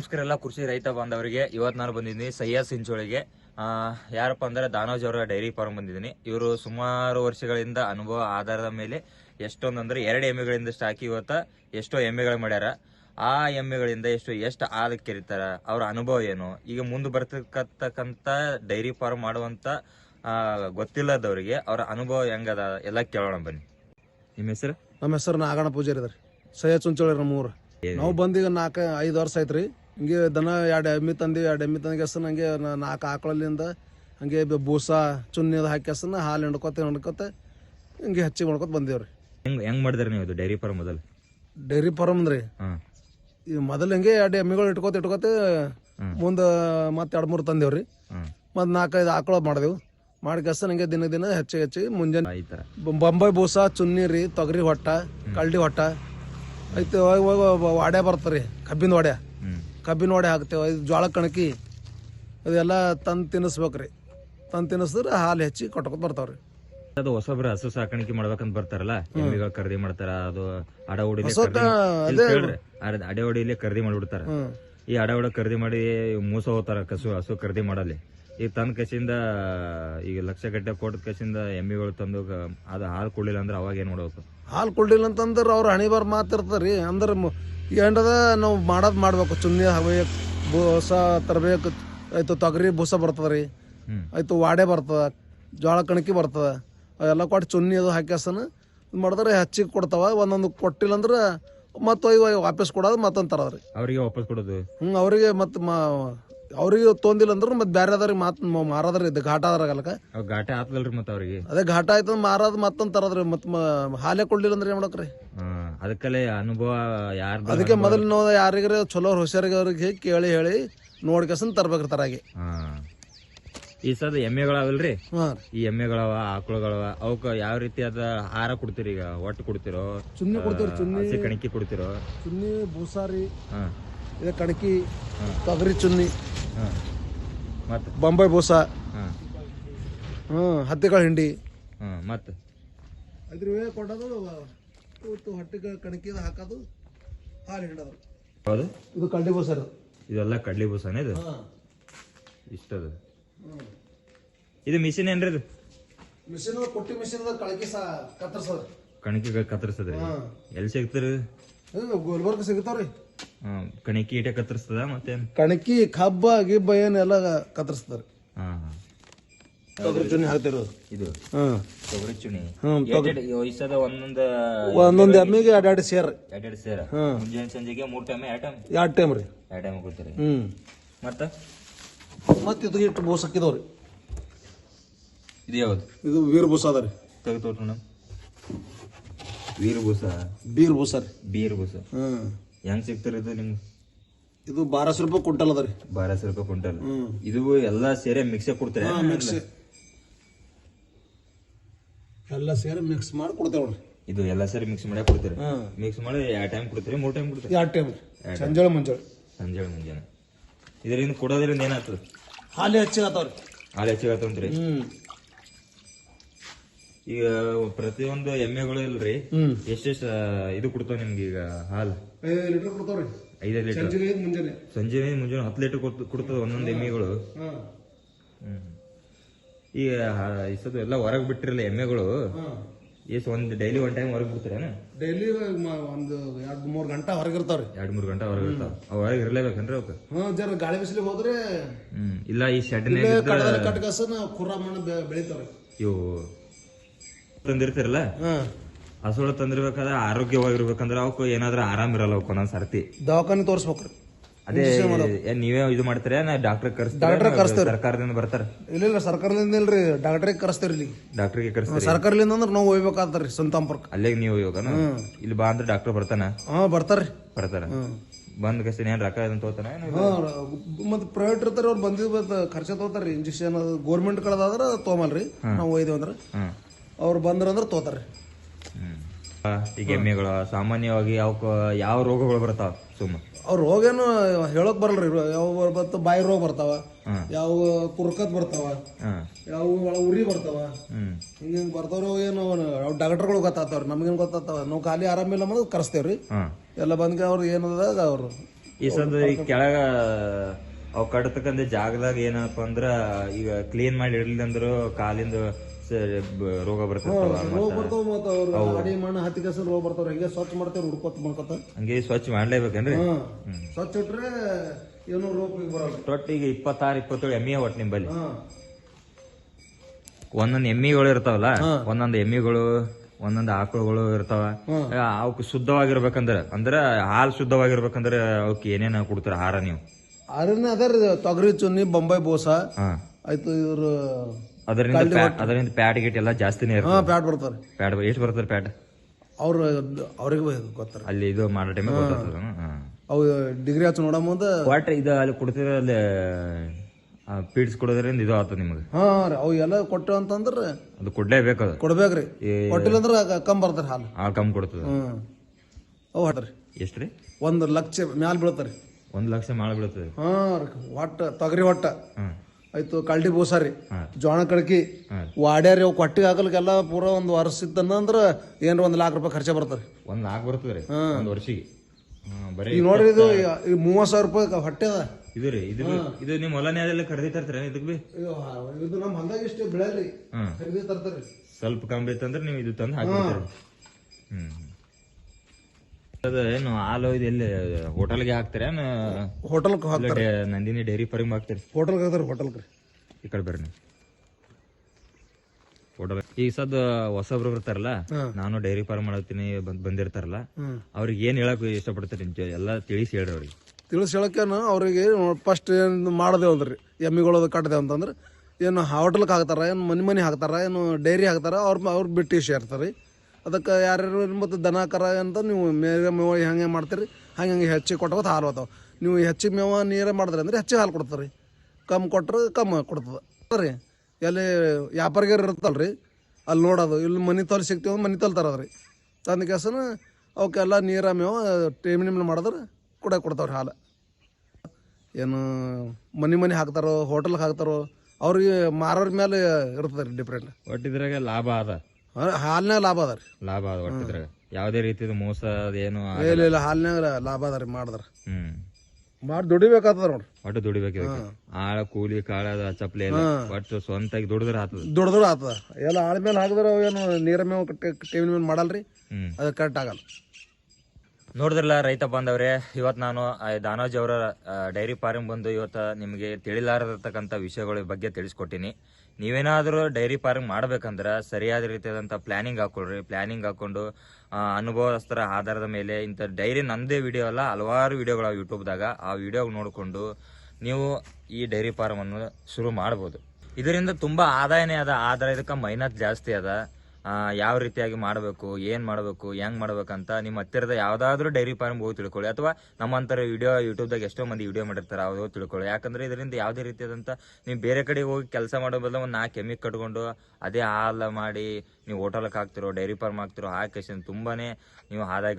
ನಮಸ್ಕಾರ ಎಲ್ಲ ಕೃಷಿ ರೈತ ಬಾಂಧವರಿಗೆ ಇವತ್ತು ನಾನು ಬಂದಿದ್ದೀನಿ ಸಯ್ಯಾ ಸಿಂಚೋಳಿಗೆ. ಆ, ಯಾರಪ್ಪ ಅಂದರೆ ದಾನೋಜ್ ಅವರ ಡೈರಿ ಫಾರ್ಮ್ ಬಂದಿದ್ದೀನಿ. ಇವರು ಸುಮಾರು ವರ್ಷಗಳಿಂದ ಅನುಭವ ಆಧಾರದ ಮೇಲೆ ಎಷ್ಟೊಂದಂದ್ರೆ ಎರಡು ಎಮ್ಮೆಗಳಿಂದ ಸ್ಟಾಕಿ ಇವತ್ತ ಎಷ್ಟೋ ಎಮ್ಮೆಗಳು ಮಾಡ್ಯಾರ. ಆ ಎಮ್ಮೆಗಳಿಂದ ಎಷ್ಟು ಎಷ್ಟು ಆದಕ್ಕೆ ಕೆರಿತಾರ ಅವರ ಅನುಭವ ಏನು? ಈಗ ಮುಂದೆ ಬರ್ತಕ್ಕಂಥ ಡೈರಿ ಫಾರ್ಮ್ ಮಾಡುವಂತ ಆ, ಗೊತ್ತಿಲ್ಲದವರಿಗೆ ಅವರ ಅನುಭವ ಹೆಂಗದ ಎಲ್ಲ ಕೇಳೋಣ ಬನ್ನಿ. ನಿಮ್ಮ ಹೆಸರು? ನಮ್ಮ ಹೆಸರು ನಾಗಣ ಪೂಜಾರಿ ಅದ್ರಿ ಸಯ್ಯದ್ ಚುಂಚೋಳಿ ನಮ್ಮ ಊರು ನಾವು ಬಂದೀಗ ನಾಲ್ಕು ಐದು ವರ್ಷ ಐತ್ರಿ ಹಿಂಗೆ ದನ ಎರಡು ಎಮ್ಮಿ ತಂದಿ ಎರಡು ಎಮ್ಮಿ ತಂದಿಗೆಸನ್ ಹಂಗೆ ನಾಲ್ಕು ಆಕಳಲ್ಲಿಂದ ಹಂಗೆ ಬೂಸ ಚುನ್ನಿ ಅದು ಹಾಕ್ಯಾಸನ ಹಾಲು ಹಿಂಡ್ಕೊತ ಹಿಂಡ್ಕೊತ ಹಿಂಗೆ ಹಚ್ಚಿ ಮಾಡ್ಕೊತ ಬಂದೇವ್ರಿ. ಹೆಂಗ್ ಹೆಂಗ್ ಮಾಡಿದ್ರಿ ನೀವು ಇದು ಡೈರಿ ಫಾರ್ಮ್ ಮೊದಲು? ಡೈರಿ ಫಾರ್ಮ್ ಅಂದ್ರಿ? ಹಾಂ. ಈ ಮೊದಲು ಹಿಂಗೆ ಎರಡು ಎಮ್ಮಿಗಳು ಇಟ್ಕೋತ ಇಟ್ಕೋತ ಮುಂದೆ ಮತ್ತೆ ಎರಡು ಮೂರು ತಂದೇವ್ರಿ. ಹ್ಮ್ ಮತ್ತು ನಾಲ್ಕೈದು ಆಕಳ ಮಾಡಿದೆವು. ಮಾಡ್ಕಸನ್ ಹಂಗೆ ದಿನ ದಿನ ಹೆಚ್ಚಿ ಹೆಚ್ಚಿ ಮುಂಜಾನೆ ಈ ಬೊಂಬೈ ಬೂಸ ಚುನ್ನಿ ರೀ ತೊಗರಿ ಹೊಟ್ಟ ಕಳ್ಳಿ ಹೊಟ್ಟ. ಐತೆ ವಾಡ್ಯ ಬರ್ತಾರೆ ಕಬ್ಬಿನ ವಾಡ್ಯ. ಕಬ್ಬಿನ ಒಡೆ ಹಾಕ್ತೇವೆ ಇದು ಜೋಳ ಕಣಕಿ ಅದೆಲ್ಲ ತಂದು ತಿನ್ನಿಸ್ಬೇಕ್ರಿ. ತಂದು ತಿನ್ನಿಸಿದ್ರೆ ಹಾಲು ಹೆಚ್ಚಿ ಕೊಟ್ಕೊತ ಬರ್ತಾವ್ರಿ. ಅದು ಹೊಸಬ್ರ ಹಸು ಸಾಕಾಣಿಕೆ ಮಾಡ್ಬೇಕಂತ ಬರ್ತಾರಲ್ಲ ಎಮ್ಮಿಗಳು ಖರೀದಿ ಮಾಡ್ತಾರ ಅದು ಅಡ ಹೊಡಿಲಿ ಅಡೆ ಹೊಡಿಲಿ ಖರೀದಿ ಮಾಡಿಬಿಡ್ತಾರ. ಈ ಅಡ ಹೊಡ ಖರೀದಿ ಮಾಡಿ ಮೋಸ ಹೋಗ್ತಾರ ಕಸು ಹಸು ಖರೀದಿ ಮಾಡಲಿ ಈಗ ತಂದ ಕಸಿಂದ ಈಗ ಲಕ್ಷ ಗಟ್ಟೆ ಕೊಟ್ಟ ಕಸಿಂದ ಎಮ್ಮಿಗಳು ತಂದು ಅದು ಹಾಲು ಕೊಡ್ಲಿಲ್ಲ ಅಂದ್ರೆ ಅವಾಗ ಏನ್ ಮಾಡ್ಬೇಕು? ಹಾಲು ಕೊಡ್ಲಿಲ್ಲ ಅಂತಂದ್ರೆ ಅವ್ರ ಹಣಿ ಬಾರ್ ಮಾತಿರ್ತಾರ್ರಿ ಅಂದ್ರೆ ಏನದ ನಾವು ಮಾಡೋದು ಮಾಡ್ಬೇಕು. ಚುನ್ನಿ ಹಬೇಕು ಬೂಸ ತರಬೇಕು ಆಯ್ತು ತೊಗರಿ ಬೂಸ ಬರ್ತದ್ರಿ. ರೀ ಆಯ್ತು ವಾಡೆ ಬರ್ತದ ಜೋಳ ಕಣಕಿ ಬರ್ತದ. ಅವೆಲ್ಲ ಕೊಟ್ಟು ಚುನ್ನಿ ಅದು ಹಾಕ್ಯಾಸನ ಮಾಡಿದ್ರೆ ಹೆಚ್ಚಿಗೆ ಕೊಡ್ತಾವ. ಒಂದೊಂದು ಕೊಟ್ಟಿಲ್ಲ ಅಂದ್ರೆ ಮತ್ತೆ ವಾಪಸ್ ಕೊಡೋದು ಮತ್ತೊಂದು ತರದ್ರಿ. ಅವ್ರಿಗೆ ವಾಪಸ್ ಕೊಡೋದು. ಹ್ಞೂ ಅವರಿಗೆ ಮತ್ತೆ ಮಾ ಅವ್ರಿಗೆ ತೊಂದಿಲ್ಲ ಅಂದ್ರೆ ಮತ್ತೆ ಬೇರೆ ಅದ್ರಿ ಮಾತ್ ಮಾರದ್ರಿ ಇದು ಘಾಟ ಅದ್ರಾಗಲ್ಕ ಅವ್ ಘಾಟೆ ಆತದಲ್ರಿ ಮತ್ತ ಅವ್ರಿಗೆ. ಅದೇ ಘಾಟ ಆಯ್ತು ಮಾರೋದು ಮತ್ತೊಂದ್ ತರದ್ರಿ ಮತ್ತೆ ಹಾಲೇ ಕೊಡ್ಲಿಲ್ಲ ಅಂದ್ರೆ ಏನು ಮಾಡಕ್ರಿ? ಅದಕ್ಕೆ ಅದಕ್ಕಲ್ಲೇ ಅನುಭವ ಯಾರ್ ಅದಕ್ಕೆ ಮೊದಲು ನಾವು ಯಾರಿಗಾರ ಚಲೋ ಹುಷಾರಿಗೆ ಅವ್ರಿಗೆ ಕೇಳಿ ಹೇಳಿ ನೋಡ್ಕೇಸನ್ ತರ್ಬೇಕ್ರಿ ತರಾಗಿ. ಹಾ. ಈ ಸದ ಎಮ್ಮೆಗಳಾವಲ್ರಿ? ಹಾಂ. ಈ ಎಮ್ಮೆಗಳವ ಆಕಳುಗಳವ ಅವಕ್ಕ ಯಾವ ರೀತಿಯಾದ ಆಹಾರ ಕೊಡ್ತೀರಿ ಈಗ? ಒಟ್ಟು ಕೊಡ್ತಿರೋ? ಚುನ್ನಿ ಕೊಡ್ತೀವಿ ಚುನ್ನಿ. ಕಣಕಿ ಕಣಿಕೆ ಕೊಡ್ತಿರೋ? ಚುನ್ನಿ ಬೂಸಾರಿ ಹಾ. ಇದು ಕಣಕಿ ತೊಗರಿ ಚುನ್ನಿ. ಮತ್ತ? ಬೊಂಬೈ ಬೋಸ. ಹಾ ಹ್ಞೂ ಹಿಂಡಿ. ಹಾ ಮತ್ತು? ಅದ್ರ ಕೊಡೋದು ಇವತ್ತು ಹೊಟ್ಟಿಗೆ ಕಣಕಿದ ಹಾಕೋದು ಹಾಲು ಹಿಂಡೋದು. ಹೌದು. ಇದು ಕಡ್ಲಿ ಬೋಸ ಅದು ಇದೆಲ್ಲ ಕಡ್ಲಿ ಬೂಸನೇ ಇದು? ಇಷ್ಟ ಅದು ಇದು ಮಿಷಿನ್ ಏನ್ರಿ ಇದು? ಮಿಷಿನ್ ಕೊಟ್ಟಿ ಮಿಷಿನ್ ಕಳಕಿ ಸಾ ಕತ್ತರ್ಸೋದು. ಕಣಿಕೆ ಕತ್ತರಿಸ್ತದ್ರಿ ಎಲ್ಲಿ ಸಿಗ್ತರಿ ಗುಲ್ಬರ್ಗ ಸಿಗ್ತಾವ್ರಿ. ಕಣಿಕೆ ಇಟ ಕತ್ತರಿಸ್ತದ ಮತ್ತೇನ್ ಕಣಕಿ ಕಬ್ಬ ಗಿಬ್ಬ ಏನೆಲ್ಲ ಕತ್ತರಿಸ್ತಾರೆ. ತೊಗರಿ ಹಾಕ್ತಿರೋದು. ಇದು? ಹಾಂ. ತೊಗರಿ ಹ್ಮ್, ವಯಸ್ಸದ ಒಂದೊಂದು ಒಂದೊಂದು ಎಮ್ಮಿಗೆ ಎರಡು ಎರಡು ಸೇರ್? ಹ್ಮ್. ಮುಂಜಾನೆ ಸಂಜೆಗೆ ಮೂರು ಟೈಮ್ ಎರಡು ಟೈಮ್? ಎರಡು ಟೈಮ್ ರೀ. ಎರಡು ಟೈಮ್ ಕೊಡ್ತೀರಿ. ಹ್ಞೂ ಮತ್ತ? ಮತ್ತೆ ಇದು ಇಟ್ಟು ಬೋಸ್ ಹಾಕಿದವ್ರಿ ಇದು ಯಾವ್ದು? ಇದು ವೀರ್ ಬೋಸ್ ಅದ ರೀ. ತೆಗೆದು ವೀರ್ ಬೋಸ ಬೀರ್ ಬೂಸ ರೀ. ಬೀರ್ ಬೋಸ ಹ್ಞೂ ಹೆಂಗ್ ಸಿಗ್ತಾರ ಇದು ನಿಮ್ಗೆ? ಇದು ಬಾರಸ ರೂಪಾಯಿ ಕುಂಟಲ್ ಅದ ರೀ. ಬಾರಸ ರೂಪಾಯಿ ಕುಂಟಲ್. ಇದು ಎಲ್ಲಾ ಸೇರೆ ಮಿಕ್ಸ್ ಕೊಡ್ತಾರೆ? ಮಿಕ್ಸ್ ಎಲ್ಲ ಸೇರಿ ಮಿಕ್ಸ್ ಮಾಡಿ ಕೊಡ್ತೇವ್ರಿ ಇದು ಎಲ್ಲಾ ಸೇರಿ ಮಿಕ್ಸ್ ಮಾಡಿ ಕೊಡ್ತೀರಿ? ಮಿಕ್ಸ್ ಮಾಡಿ ಎರಡು ಟೈಮ್ ಕೊಡ್ತೀರಿ? ಮೂರು ಟೈಮ್ ಕೊಡ್ತೀರಿ? ಎರಡು ಟೈಮ್ ಸಂಜೆ ಮುಂಜಾನೆ. ಸಂಜೆ ಮುಂಜಾನೆ. ಇದರಿಂದ ಕೊಡೋದ್ರಿಂದ ಏನಾಗ್ತದೆ? ಹಾಲಿ ಹೆಚ್ಚಿಗೆ ಆತಾವ್ರಿ ಹಾಲು ಹೆಚ್ಚಿಗೆ ಹ್ಞೂ ಈಗ ಪ್ರತಿಯೊಂದು ಎಮ್ಮೆಗಳು ಇಲ್ರಿ ಎಷ್ಟೆಷ್ಟು ಇದು ಕೊಡ್ತಾವ ನಿಮ್ಗೆ ಈಗ ಹಾಲು? ಐದು ಲೀಟರ್ ಕೊಡ್ತಾವ್ರಿ. ಐದೈದು ಲೀಟರ್? ಐದು ಮುಂಜಾನೆ. ಸಂಜೆ ಮುಂಜಾನೆ ಹತ್ತು ಲೀಟರ್ ಕೊಡ್ತದ ಒಂದೊಂದು ಎಮ್ಮೆಗಳು. ಹಾಂ. ಹ್ಮ್. ಈಗ ಹ- ಇಷ್ಟೊತ್ತು ಎಲ್ಲ ಹೊರಗೆ ಬಿಟ್ಟಿರಲ್ಲ ಎಮ್ಮೆಗಳು. ಹಾಂ. ಎಷ್ಟು ಒಂದು ಡೈಲಿ ಒನ್ ಟೈಮ್ ಹೊರಗೆ ಬಿಡ್ತಾರೇನ? ಡೈಲಿ ಒಂದು ಎರಡು ಮೂರು ಗಂಟೆ ಹೊರಗಿರ್ತಾವ್ರಿ ಎರಡು ಮೂರು ಗಂಟೆ ಹೊರಗೆ ಇರ್ತಾವ. ಅವ್ ಹೊರಗೆ ಇರ್ಲೇಬೇಕನ್ರಿ ಅವಕ್ಕೆ? ಹ್ಞೂ ಜರ ಗಾಳಿ ಬಿಸಿಲಿಗೆ ಹೋದ್ರೆ ಹ್ಮ್. ಇಲ್ಲ ಈ ಶೆಡ್ ಕಡದ ಕಟ್ಕಸನ ಕುರ್ರ ಮಣ್ಣು ಬೆಳಿತಾವ್ರಿ. ಇವು ತಂದಿರ್ತಿರಲ್ಲ? ಹಸುಳ ತಂದಿರ್ಬೇಕಾದ್ರೆ ಆರೋಗ್ಯವಾಗಿರ್ಬೇಕಂದ್ರ ಅವಕ್ಕೆ ಏನಾದ್ರೂ ಆರಾಮ್ ಇರಲ್ಲ ಅವಕ್ಕೆ ಒಂದೊಂದ್ ಸರ್ತಿ. ದವಾಖಾನೆ ತೋರಿಸ್ಬೇಕ್ರಿ ಅದೇ ಏನ್ ನೀವೇ ಇದು ಮಾಡ್ತೀರಾ? ನಾ ಡಾಕ್ಟರ್ ಡಾಕ್ಟರ್ ಕರ್ಸ್ತಾರೆ? ಸರ್ಕಾರದಿಂದ ಬರ್ತಾರ? ಇಲ್ಲ ಇಲ್ಲ ಸರ್ಕಾರದಿಂದ ಇಲ್ರಿ. ಡಾಕ್ಟ್ರಿಗೆ ಕರೆಸ್ತೀರಿ ಇಲ್ಲಿ. ಡಾಕ್ಟರ್ಗೆ ಕರ್ಸ್ತಾರೆ? ಸರ್ಕಾರದಿಂದ ಅಂದ್ರೆ ನಾವು ಹೋಗ್ಬೇಕಾಗ್ತಾರ್ರಿ ಸಂತಾಂಪರ್ಕ ಅಲ್ಲೇ ನೀವು ಇವಾಗ ಇಲ್ಲಿ ಬಾ ಅಂದ್ರೆ ಡಾಕ್ಟರ್ ಬರ್ತಾನ? ಹಾ ಬರ್ತಾರ್ರಿ. ಬರ್ತಾರ? ಬಂದ್ ಕಷ್ಟ ಏನ್ ರೊಕ್ಕ ಇದನ್ನ ತಗೋತಾನ? ಮತ್ತೆ ಪ್ರೈವೇಟ್ ಇರ್ತಾರ ಅವ್ರು ಬಂದಿದ್ ಖರ್ಚ ತಗೋತಾರ್ರಿ. ಇಂಜೆಕ್ಷನ್ ಗೋರ್ಮೆಂಟ್ ತೋಮಲ್ರಿ ತೊಗೊಂಬಲ್ರಿ ನಾವು ಒಯ್ದೇವಂದ್ರ. ಅವ್ರು ಬಂದ್ರಂದ್ರೆ ತೋತಾರೆ ಈಗ ಎಮ್ಮೆಗಳು ಸಾಮಾನ್ಯವಾಗಿ ಅವಕ್ಕ ಯಾವ ರೋಗಗಳು ಬರ್ತಾವ? ಸುಮ್ಮ. ಅವ್ರ ರೋಗೇನು ಹೇಳಕ್ ಬರಲ್ರಿ. ಯಾವ ಬರ್ತಾವ ಬಾಯಿ ರೋಗ ಬರ್ತಾವ. ಯಾವ ಕುರ್ಕತ್ ಬರ್ತಾವ ಯಾವ ಉರಿ ಬರ್ತಾವ. ಹ್ಮ್. ಹಿಂಗ ಬರ್ತಾವ್ರ ಏನು ಡಾಕ್ಟರ್ಗಳು ಗೊತ್ತಾಗ್ತಾವ್ರಿ. ನಮ್ಗೇನು ಗೊತ್ತಾಗ್ತಾವ? ನಾವು ಖಾಲಿ ಆರಾಮಿಲ್ಲ ಅನ್ನೋದು ಕರೆಸ್ತೇವ್ರಿ. ಎಲ್ಲ ಬಂದ್ಗೆ ಅವ್ರು ಏನದ ಅವ್ರು. ಈ ಸದ್ ಈ ಕೆಳಗ ಅವ್ ಕಟ್ತಕ್ಕಂತ ಜಾಗದಾಗ ಏನಪ್ಪ ಅಂದ್ರ ಈಗ ಕ್ಲೀನ್ ಮಾಡಿ ಇಡ್ಲಿಲ್ಲ ಅಂದ್ರು ಕಾಲಿಂದ ರೋಗ ರೋಗ ಬರ್ತಾವ ಮತ್ತ ಅವ್ರ ಅಡಿ ಮಣ್ಣ ಹತ್ತಿ ಕೆಸರು ರೋಗ ಬರ್ತಾವ. ಹಂಗೆ ಸ್ವಚ್ಛ ಮಾಡ್ತೇವೆ ಹುಡ್ಕೋತ ಮಾಡ್ಕೊತ. ಹಂಗೆ ಸ್ವಚ್ಛ ಮಾಡ್ಲೇಬೇಕನ್ರಿ? ಹಾ. ಸ್ವಚ್ಛ ಇಟ್ರೆ ಏನು ರೋಗ ಗೀಗ ಬರಲ್ಲ. ಈಗ ಇಪ್ಪತ್ತಾರು ಇಪ್ಪತ್ತೇಳು ಎಮ್ಮೆ ಒಟ್ಟು ನಿಂಬಲ್ಲಿ. ಹಾ. ಒಂದೊಂದ್ ಎಮ್ಮಿಗಳು ಇರ್ತಾವಲ್ಲ ಒಂದೊಂದ್ ಎಮ್ಮಿಗಳು ಒಂದೊಂದ್ ಆಕಳುಗಳು ಇರ್ತಾವ. ಅವಕ್ ಶುದ್ಧವಾಗಿರ್ಬೇಕಂದ್ರ ಅಂದ್ರ ಹಾಲ್ ಶುದ್ಧವಾಗಿರ್ಬೇಕಂದ್ರ ಅವಕ್ ಏನೇನ ಕೊಡ್ತಾರ ಆಹಾರ ನೀವು? ಅದನ್ನ ಅದರ ತೊಗರಿ ಚುನ್ನಿ ಬೊಂಬೈ ಬೋಸ. ಹಾ. ಆಯ್ತು ಇವ್ರು ಅದರಿಂದ ಪ್ಯಾಡ್ ಅದರಿಂದ ಪ್ಯಾಡ್ ಗಿಟ್ ಎಲ್ಲ ಜಾಸ್ತಿನೇ ಹಾ ಇರ್ತದೆ. ಪ್ಯಾಟ್ ಬರ್ತಾರೆ. ಪ್ಯಾಡ್ ಎಷ್ಟು ಬರ್ತಾರೆ ಪ್ಯಾಡ್? ಅವ್ರ ಅವ್ರಿಗೆ ಗೊತ್ತಾರ. ಅಲ್ಲಿ ಇದು ಮಾಡೋ ಟೈಮ್ ಗೊತ್ತಾಗ್ತದ ಅವು ಡಿಗ್ರಿ ಹಚ್ಚ ನೋಡೋ ಮುಂದ ಒಟ್ಟು ಇದು ಅಲ್ಲಿ ಕೊಡ್ತೀರ ಅಲ್ಲಿ ಪೀಡ್ಸ್ ಕೊಡೋದ್ರಿಂದ ಇದು ಆತ ನಿಮಗೆ. ಹಾಂ ರೀ. ಅವು ಎಲ್ಲ ಕೊಟ್ಟು ಅಂತಂದ್ರೆ ಅದು ಕೊಡ್ಲೇಬೇಕು ಅದು. ಕೊಡ್ಬೇಕ್ರಿ ಕೊಟ್ಟಿಲ್ಲ ಅಂದ್ರೆ ಕಮ್ ಬರ್ತಾರೆ ಹಾಲು. ಹಾಲು ಕಮ್ಮಿ ಕೊಡ್ತದೆ. ಹ್ಞೂ ಅವು ಎಷ್ಟು ರೀ? ಒಂದು ಲಕ್ಷ ಮ್ಯಾಲ ಬೀಳ್ತಾರೆ ಒಂದು ಲಕ್ಷ ಮಾಳ ಬೀಳ್ತದೆ ಹಾ ರೀ. ಒಟ್ಟ ತೊಗರಿ ಒಟ್ಟ ಹ್ಮ್ ಆಯ್ತು ಕಲ್ಟಿ ಬೋಸಾರಿ. ಜೋಳ ಕಡ್ಕಿ. ವಾಡ್ಯಾರಿ ಅವು ಕೊಟ್ಟಿಗೆ ಹಾಕಲಿಕ್ಕೆಲ್ಲ ಪೂರ ಒಂದು ವರ್ಷ ಇತ್ತಂದ್ರ ಅಂದ್ರ ಏನ್ರ ಒಂದ್ ಲಾಖ ರೂಪಾಯಿ ಖರ್ಚ ಬರ್ತಾರೆ ಒಂದ್ ನಾಲ್ಕು ಬರ್ತದ್ರಿ ಒಂದು ವರ್ಷಿಗೆ. ಬರೀ ಈಗ ನೋಡ್ರಿ ಇದು ಈ ಮೂವತ್ ಸಾವಿರ ರೂಪಾಯಿ ಹೊಟ್ಟೆ ಅದ. ಇದು ರೀ ಇದು ಇದು ನಿಮ್ ಹೊಲನೇ ಅದೆಲ್ಲ ಖರೀದಿ ತರ್ತೀರ ಇದಕ್ ಬಿ? ಇದು ಇದು ನಮ್ಮ ಹೊಲ್ದಾಗ ಇಷ್ಟು ಬೆಳೆಯಲ್ರಿ. ಹ್ಮ್ ಖರೀದಿ ತರ್ತಾರ್ರಿ. ಸ್ವಲ್ಪ ಕಮ್ಮಿ ಇತ್ತಂದ್ರೆ ನೀವು ಇದು ತಂದು ಹಾಕಿ ಹ್ಮ್. ಏನು ಹಾಲು ಇದು ಎಲ್ಲಿ ಹೋಟೆಲ್ಗೆ ಹಾಕ್ತಾರೆ ಹೋಟೆಲ್ಗೆ ಹಾಕ್ತಾರೆ. ನಂದಿನಿ ಡೈರಿ ಫಾರ್ಮ್ ಹಾಕ್ತಾರೆ? ಹೋಟೆಲ್ಗೆ ಹಾಕ್ತಾರೆ ಹೋಟೆಲ್ಗೆ. ಈ ಕಡೆ ಬರ್ರಿ ನೀವು. ಹೋಟೆಲ್ ಈಗ ಸದ್ ಹೊಸಬ್ರು ಬರ್ತಾರಲ್ಲ ನಾನು ಡೈರಿ ಫಾರ್ಮ್ ಮಾಡತ್ತೀನಿ ಬಂದ್ ಬಂದಿರ್ತಾರಲ್ಲ ಅವ್ರಿಗೆ ಏನ್ ಹೇಳಕ್ ಇಷ್ಟಪಡ್ತಾರೆ ಎಲ್ಲಾ ತಿಳಿಸಿ ಹೇಳ್ರಿ ಅವ್ರಿಗೆ. ತಿಳಿಸಿ ಹೇಳಕ್ಕೇನು ಅವ್ರಿಗೆ ಫಸ್ಟ್ ಏನು ಮಾಡದೆ ಅಂದ್ರಿ ಎಮ್ಮಿಗಳದು ಕಟ್ಟದೆ ಅಂತಂದ್ರೆ ಏನು ಹೋಟೆಲ್ಗೆ ಹಾಕ್ತಾರ ಏನು ಮನೆ ಮನೆ ಹಾಕ್ತಾರ ಏನು ಡೈರಿ ಹಾಕ್ತಾರ ಅವ್ರ ಅವ್ರು ಬಿಟ್ಟು ಸೇರ್ತಾರೆ ಅದಕ್ಕೆ ಯಾರ್ಯಾರು ಮತ್ತು ದನ, ಕರ ಅಂತ ನೀವು ಮೇಗ ಮೇವ ಹೆಂಗೆ ಮಾಡ್ತೀರಿ. ಹಂಗೆ ಹಂಗೆ ಹೆಚ್ಚಿಗೆ ಕೊಟ್ಟವತ್ತು ಹಾಲು ಹೋತಾವ ನೀವು ಹೆಚ್ಚಿಗೆ ಮೇವ ನೀರೇ ಮಾಡಿದ್ರೆ ಅಂದ್ರೆ ಹೆಚ್ಚಿಗೆ ಹಾಲು ಕೊಡ್ತಾರೆ ಕಮ್ಮಿ ಕೊಟ್ರೆ ಕಮ್ಮಿ ಕೊಡ್ತದೆ. ರೀ ಎಲ್ಲಿ ವ್ಯಾಪಾರಿಗರು ಇರ್ತಲ್ಲ ರೀ ಅಲ್ಲಿ ನೋಡೋದು. ಇಲ್ಲಿ ಮನೆ ತಲ್ ಸಿಗ್ತೀವಿ ಮನೆ ತಲ್ ತರೋದ್ರಿ. ತಂದ ಕೆಸನ ಅವಕ್ಕೆಲ್ಲ ನೀರ, ಮೇವ ಟೇಮ್ ನಿಮ್ನ ಮಾಡಿದ್ರೆ ಕೂಡ ಕೊಡ್ತಾವ್ರಿ ಹಾಲು. ಏನು ಮನೆ ಮನೆ ಹಾಕ್ತಾರೋ, ಹೋಟೆಲ್ಗೆ ಹಾಕ್ತಾರೋ, ಅವ್ರಿಗೆ ಮಾರೋರ ಮೇಲೆ ಇರ್ತದೆ ರೀ ಡಿಫ್ರೆಂಟ್ ಒಟ್ಟಿದ್ರಾಗ ಲಾಭ ಅದ. ಹಾಲ್ನಾಗ ಲಾಭ ಅದ ರೀ. ಲಾಭ ಅದ ಒಟ್ಟಿದ್ರಾಗ. ಯಾವುದೇ ರೀತಿದ ಮೋಸ ಅದೇನು ಏನು ಇಲ್ಲ ಇಲ್ಲ ಹಾಲ್ನಾಗ ಲಾಭ ಅದ ರೀ ಮಾಡಿದ್ರೆ. ಹ್ಮ್. ಮಾಡಿ ದುಡಿಬೇಕಾಗ್ತದ ನೋಡ್ರಿ. ಒಟ್ಟು ದುಡಿಬೇಕು ಇದಕ್ಕೆ. ಆಳ ಕೂಲಿ ಕಾಳ ಚಪ್ಲಿ ಎಲ್ಲ. ಒಟ್ಟು ಸ್ವಂತಾಗಿ ದುಡಿದ್ರ ಆತದ. ಆಗ್ತದ ಎಲ್ಲ ಆಳ ಮೇಲೆ ಹಾಕಿದ್ರೆ ಏನು ನೀರ ಮೇವು ಟೇವಿನ ಮೇಲೆ ಮಾಡಲ್ರಿ. ಹ್ಮ್. ಅದು ಕರೆಕ್ಟ್ ಆಗಲ್ಲ. ನೋಡಿದ್ರಲ್ಲ ರೈತ ಬಾಂಧವ್ರೆ ಇವತ್ತು ನಾನು ದಾನೋಜ್ ಅವರ ಡೈರಿ ಫಾರ್ಮ್ ಬಂದು ಇವತ್ತು ನಿಮಗೆ ತಿಳಿಲಾರದಿರ್ತಕ್ಕಂಥ ವಿಷಯಗಳ ಬಗ್ಗೆ ತಿಳಿಸ್ಕೊಟ್ಟಿನಿ. ನೀವೇನಾದರೂ ಡೈರಿ ಫಾರ್ಮ್ ಮಾಡ್ಬೇಕಂದ್ರೆ ಸರಿಯಾದ ರೀತಿಯಾದಂಥ ಪ್ಲಾನಿಂಗ್ ಹಾಕೊಳ್ರಿ. ಪ್ಲಾನಿಂಗ್ ಹಾಕೊಂಡು ಆ, ಅನುಭವಸ್ಥರ ಆಧಾರದ ಮೇಲೆ ಇಂಥ ಡೈರಿ ನಂದೇ ವಿಡಿಯೋ ಅಲ್ಲ ಹಲವಾರು ವಿಡಿಯೋಗಳು ಯೂಟ್ಯೂಬ್ದಾಗ. ಆ ವಿಡಿಯೋ ನೋಡಿಕೊಂಡು ನೀವು ಈ ಡೈರಿ ಫಾರ್ಮ್ ಅನ್ನು ಶುರು ಮಾಡ್ಬೋದು. ಇದರಿಂದ ತುಂಬಾ ಆದಾಯನೇ ಅದ ಆದರೆ ಇದಕ್ಕೆ ಮೈನತ್ ಜಾಸ್ತಿ ಅದ. ಯಾವ ರೀತಿಯಾಗಿ ಮಾಡಬೇಕು, ಏನ್ ಮಾಡಬೇಕು, ಹೆಂಗ್ ಮಾಡ್ಬೇಕಂತ ನಿಮ್ಮ ಹತ್ತಿರದ ಯಾವ್ದಾದ್ರು ಡೈರಿ ಫಾರ್ಮ್ ಹೋಗಿ ತಿಳ್ಕೊಳ್ಳಿ. ಅಥವಾ ನಮ್ಮಂತರ ವಿಡಿಯೋ ಯೂಟ್ಯೂಬ್ದಾಗ ಎಷ್ಟೋ ಮಂದಿ ವಿಡಿಯೋ ಮಾಡಿರ್ತಾರೆ, ಅವ್ರು ಹೋಗಿ ತಿಳ್ಕೊಳ್ಳಿ. ಯಾಕಂದ್ರೆ ಇದರಿಂದ ಯಾವುದೇ ರೀತಿಯಾದಂತ ನೀವು ಬೇರೆ ಕಡೆ ಹೋಗಿ ಕೆಲಸ ಮಾಡೋ ಬದಲು ಒಂದು ನಾಲ್ಕು ಕೆಮಿಕ್ ಕಟ್ಕೊಂಡು ಅದೇ ಹಾಲ ಮಾಡಿ ನೀವು ಹೋಟೆಲ್ಗೆ ಹಾಕ್ತಿರೋ, ಡೈರಿ ಫಾರ್ಮ್ ಹಾಕ್ತಿರೋ ಹಾಕಿ ತುಂಬಾನೇ ನೀವು ಆದಾಯ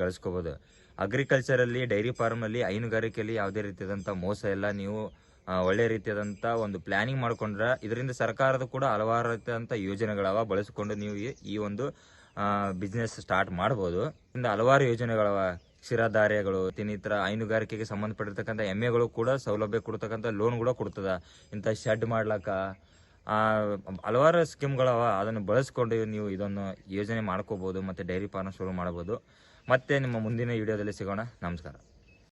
ಅಗ್ರಿಕಲ್ಚರ್ ಅಲ್ಲಿ ಡೈರಿ ಫಾರ್ಮ್ ಅಲ್ಲಿ ಹೈನುಗಾರಿಕೆಯಲ್ಲಿ ಯಾವುದೇ ರೀತಿಯಾದಂತ ಮೋಸ ಎಲ್ಲ ನೀವು ಒಳ್ಳೆ ರೀತಿಯಾದಂತ ಒಂದು ಪ್ಲಾನಿಂಗ್ ಮಾಡ್ಕೊಂಡ್ರೆ ಇದರಿಂದ ಸರ್ಕಾರದ ಕೂಡ ಹಲವಾರು ರೀತಿಯಾದಂತ ಯೋಜನೆಗಳವ ಬಳಸಿಕೊಂಡು ನೀವು ಈ- ಒಂದು ಬಿಸ್ನೆಸ್ ಸ್ಟಾರ್ಟ್ ಮಾಡ್ಬೋದು. ಇಂದ ಹಲವಾರು ಯೋಜನೆಗಳವ ಕ್ಷೀರಧಾರ್ಯಗಳು ಇನ್ನಿತರ ಹೈನುಗಾರಿಕೆಗೆ ಸಂಬಂಧಪಟ್ಟಿರ್ತಕ್ಕಂಥ ಎಮ್ಮೆಗಳು ಕೂಡ ಸೌಲಭ್ಯ ಕೊಡ್ತಕ್ಕಂಥ ಲೋನ್ ಕೂಡ ಕೊಡ್ತದ. ಇಂಥ ಶೆಡ್ ಮಾಡ್ಲಕ್ಕ ಹಲವಾರು ಸ್ಕೀಮ್ಗಳವ ಅದನ್ನು ಬಳಸ್ಕೊಂಡು ನೀವು ಇದನ್ನು ಯೋಜನೆ ಮಾಡ್ಕೋಬಹುದು ಮತ್ತೆ ಡೈರಿ ಫಾರ್ಮ್ ಶುರು ಮಾಡಬಹುದು ಮತ್ತೆ ನಿಮ್ಮ ಮುಂದಿನ ವಿಡಿಯೋದಲ್ಲಿ ಸಿಗೋಣ. ನಮಸ್ಕಾರ.